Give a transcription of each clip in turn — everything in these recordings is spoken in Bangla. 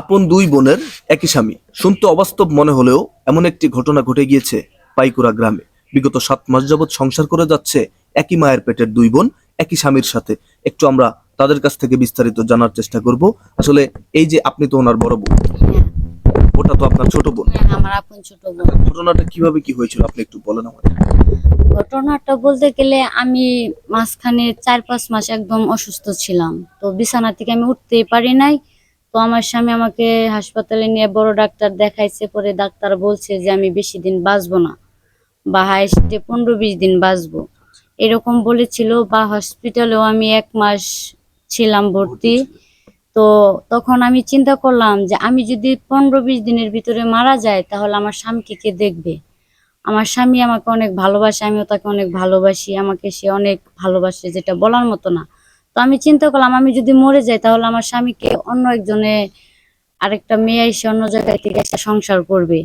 আপন দুই বোনের একই স্বামী। শুনতে অবাস্তব মনে হলেও এমন একটি ঘটনা ঘটে গিয়েছে পাইকুড়া গ্রামে। বিগত সাত মাস যাবৎ সংসার করে যাচ্ছে একই মায়ের পেটের দুই বোন একই স্বামীর সাথে। একটু আমরা তাদের কাছ থেকে বিস্তারিত জানার চেষ্টা করব। আসলে এই যে আপনি তো ওনার বড় বোন ওটা তো আপনার ছোট বোন। হ্যাঁ, আমার আপন ছোট বোন। ঘটনাটা কীভাবে কি হয়েছিল আপনি একটু বলেন আমাদের ঘটনাটা বলতে গেলে আমি মাঝখানে চার পাঁচ মাস একদম অসুস্থ ছিলাম। তো বিছানা থেকে আমি উঠতেই পারি নাই। তো আমার স্বামী আমাকে হাসপাতালে নিয়ে বড় ডাক্তার দেখাইছে, পরে ডাক্তার বলছে যে আমি বেশি দিন বাঁচবো না। বা হাইস্টে পনেরো বিশ দিন বাঁচবো। এরকম বলেছিল, বা হসপিটালেও আমি এক মাস ছিলাম ভর্তি। তো তখন আমি চিন্তা করলাম যে আমি যদি পনেরো বিশ দিনের ভিতরে মারা যায়, তাহলে আমার স্বামীকে কে দেখবে? আমার স্বামী আমাকে অনেক ভালোবাসে, আমিও তাকে অনেক ভালোবাসি। আমাকে সে অনেক ভালোবাসে, যেটা বলার মতো না। তো আমি চিন্তা করলাম, আমি যদি মরে যাই তাহলে আমার স্বামীকে অন্য একজনে, আরেকটা মেয়ে এসে অন্য জায়গায় থেকে এসে সংসার করবে।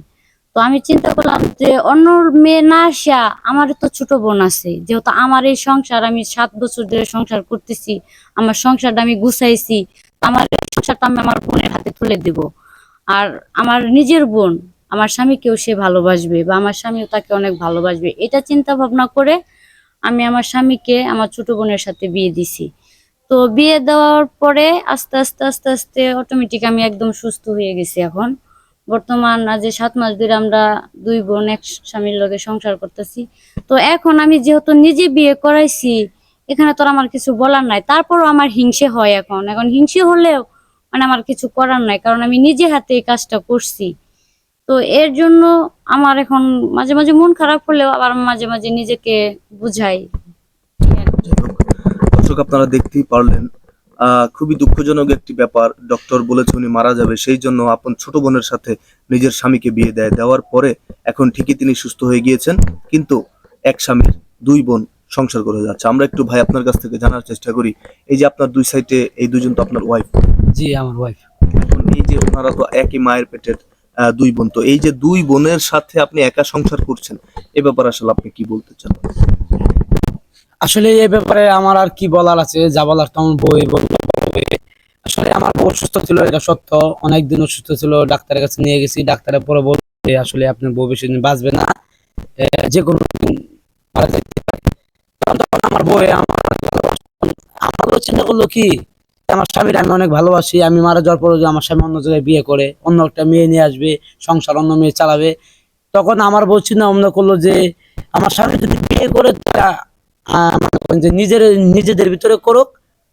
তো আমি চিন্তা করলাম যে অন্য মেয়ে না আসা আমার তো ছোট বোন আছে, যেহেতু আমার এই সংসার, আমি সাত বছর ধরে সংসার করতেছি, আমার সংসারটা আমি গুছাইছি আমার সংসারটা আমি আমার বোনের হাতে তুলে দিব। আর আমার নিজের বোন, আমার স্বামীকেও সে ভালোবাসবে বা আমার স্বামীও তাকে অনেক ভালোবাসবে। এটা চিন্তা ভাবনা করে আমি আমার স্বামীকে, আমার ছোট বোনের সাথে বিয়ে দিছি। তো বিয়ে দেওয়ার পরে আস্তে আস্তে আস্তে আস্তে অটোমেটিক আমি একদম সুস্থ হয়ে গেছি এখন। বর্তমান আজ সাত মাস ধরে আমরা দুই বোন, এক স্বামীর লগে সংসার করতেছি। তো এখন আমি যেহেতু নিজে বিয়ে করাইছি, এখানে তো আমার কিছু বলার নাই। তারপরও আমার হিংসে হয় এখন। এখন হিংসে হলেও মানে আমার কিছু করার নাই, কারণ আমি নিজে হাতে এই কাজটা করছি। তো এর জন্য আমার এখন মাঝে মাঝে মন খারাপ হলেও আবার মাঝে মাঝে নিজেকে বুঝাই। দর্শক আপনারা দেখতেই পারলেন খুবই দুঃখজনক একটি ব্যাপার। ডক্টর বলেছে উনি মারা যাবে সেই জন্য আপন ছোট বোনের সাথে নিজের স্বামীকে বিয়ে দেয়। দেওয়ার পরে এখন ঠিকই তিনি সুস্থ হয়ে গিয়েছেন কিন্তু এক স্বামীর দুই বোন সংসার করে যাচ্ছে। আমরা একটু ভাই আপনার কাছ থেকে জানার চেষ্টা করি। এই যে আপনার দুই সাইডে এই দুজন তো আপনার ওয়াইফ জি আমার ওয়াইফ এখন এই যে ওনারা তো একই মায়ের পেটের আহ, দুই বোন তো এই যে দুই বোনের সাথে আপনি একা সংসার করছেন এ ব্যাপারে আসলে আপনি কি বলতে চান? আসলে এই ব্যাপারে আমার আর কি বলার আছে? যা বলার তো আমার বই বলতে হবে। আসলে আমার বউ অসুস্থ ছিল, এটা সত্য। অনেকদিন অসুস্থ ছিল, ডাক্তারের কাছে নিয়ে গেছি। ডাক্তারের পরে বলছে, আসলে আপনার বউ বেশি দিন বাঁচবে না। যে কোনো দিন মারা যেতে পারে। তখন আমার বউ আমার আমার চিন্তা করল কি আমার স্বামীর আমি অনেক ভালোবাসি, আমি মারা যাওয়ার পরে আমার স্বামী অন্য জায়গায় বিয়ে করে, অন্য একটা মেয়ে নিয়ে আসবে, সংসার অন্য মেয়ে চালাবে, তখন আমার বউ চিন্তা ভাবনা করল যে, আমার স্বামী যদি বিয়ে করে তারা যে নিজের, নিজেদের ভিতরে করুক,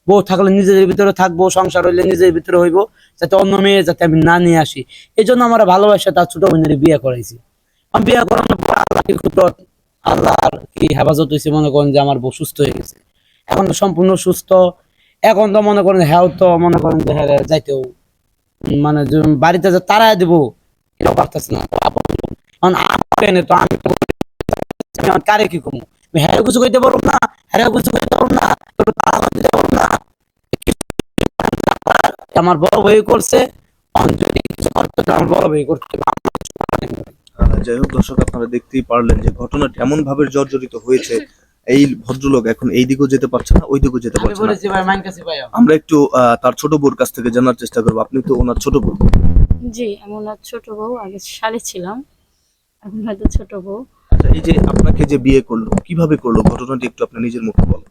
বউ থাকলে নিজেদের ভিতরে থাকব সংসার হইলে নিজের ভিতরে হইব, যাতে অন্য মেয়ে যাতে আমি না নিয়ে আসি। এই জন্য আমার ভালোবাসা তার ছোট বোনের বিয়ে করাইছি। আমি বিয়ে করানোর পর আল্লাহ আল্লাহর কি হেফাজত হয়েছে মনে করেন যে আমার বউ সুস্থ হয়ে গেছে। এখন সম্পূর্ণ সুস্থ, এখন তো মনে করেন হ্যাঁ তো মনে করেন যে হ্যাঁ যাইতেও মানে বাড়িতে যে তারাই দেবো, এটাও পারতেছে না। এখন আমি তো আমি কারে কি কমু আমি হ্যাঁ কিছু কইতে পারব না হ্যাঁ কিছু কইতে পারব না তোর দিতে পারব না। আমার বড় ভাই করছে যদি কিছু করতে আমার বড় ভাই করতে যাই হোক দর্শক আপনারা দেখতেই পারলেন যে ঘটনাটি এমন ভাবে জর্জরিত হয়েছে। এই ভদ্রলোক এখন এই দিকেও যেতে পারছে না ওই দিকেও যেতে পারছে না। আমরা একটু আহ, তার ছোট বোর কাছ থেকে জানার চেষ্টা করব। আপনি তো ওনার ছোট বউ। জি আমি ওনার ছোট বউ আগে শালি ছিলাম। এখন হয়তো ছোট বউ। আচ্ছা এই যে আপনাকে যে বিয়ে করল, কীভাবে করল? ঘটনাটি একটু আপনি নিজের মুখে বলেন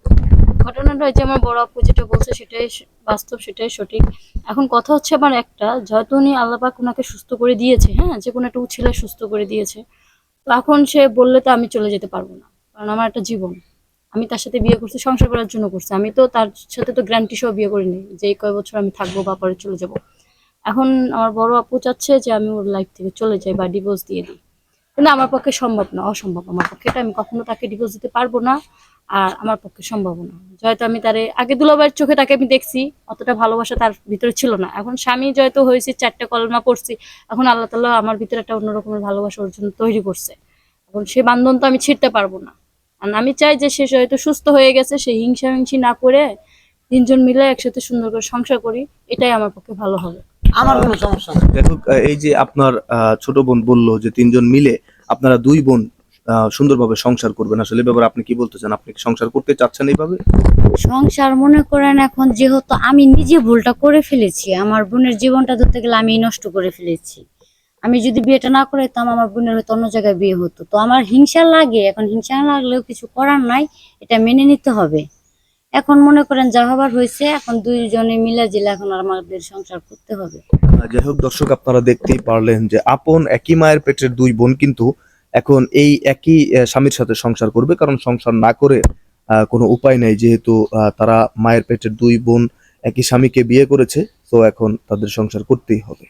ঘটনাটা হচ্ছে আমার বড় আপু যেটা বলছে সেটাই বাস্তব, সেটাই সঠিক। এখন কথা হচ্ছে আমার একটা, যেহেতু উনি আল্লাপাক ওনাকে সুস্থ করে দিয়েছে হ্যাঁ যে কোনো একটা উছিলা সুস্থ করে দিয়েছে, তো এখন সে বললে তো আমি চলে যেতে পারব না, কারণ আমার একটা জীবন। আমি তার সাথে বিয়ে করছি, সংসার করার জন্য করছি। আমি তো তার সাথে তো গ্যারান্টি সহ বিয়ে করিনি, যে কয় বছর আমি থাকব বা পরে চলে যাব। এখন আমার বড় আপু চাচ্ছে যে আমি ওর লাইফ থেকে চলে যাই বা ডিভোর্স দিয়ে দিই। কিন্তু আমার পক্ষে সম্ভব না, অসম্ভব আমার পক্ষে। আমি কখনো তাকে ডিভোর্স দিতে পারব না আর আমার পক্ষে সম্ভব না। হয়তো আমি তারে, আগে দুলাভাইয়ের চোখে তাকে আমি দেখছি, অতটা ভালোবাসা তার ভিতরে ছিল না। এখন স্বামী জয়তো হয়েছে, চারটা কলমা পড়ছি, এখন আল্লাহ তাল্লাহ আমার ভিতরে একটা অন্যরকমের ভালোবাসা ওর জন্য তৈরি করছে। এখন সে বান্ধন তো আমি ছিঁড়তে পারব না। আর আমি চাই যে সে হয়তো সুস্থ হয়ে গেছে, সে হিংসা হিংসি না করে তিনজন মিলে একসাথে সুন্দর করে সংসার করি, এটাই আমার পক্ষে ভালো হবে। আমার কোনো সমস্যা নেই। দেখো এই যে আপনার আহ, ছোট বোন বলল যে তিনজন মিলে আপনারা দুই বোন আহ, সুন্দরভাবে সংসার করবেন। আসলে ব্যাপারে আপনি কি বলতে চান? আপনি কি সংসার করতে চাচ্ছেন এইভাবে? সংসার মনে করেন এখন যেহেতু আমি নিজে ভুলটা করে ফেলেছি আমার বোনের জীবনটা ধরতে গেলে আমি নষ্ট করে ফেলেছি। আমি যদি বিয়েটা না করতাম আমার বোনের হয়তো অন্য জায়গায় বিয়ে হতো। তো আমার হিংসা লাগে এখন হিংসা না লাগলেও কিছু করার নাই এটা মেনে নিতে হবে। এখন মনে করেন যা হবার হয়েছে, এখন দুইজনে মিলা জিলা এখন আমাদের সংসার করতে হবে। যাই হোক, দর্শক, আপনারা দেখতেই পারলেন যে আপন একই মায়ের পেটের দুই বোন কিন্তু এখন এই একই স্বামীর সাথে সংসার করবে। কারণ সংসার না করে কোনো উপায় নেই, যেহেতু তারা মায়ের পেটের দুই বোন একই স্বামীকে বিয়ে করেছে, তো এখন তাদের সংসার করতেই হবে।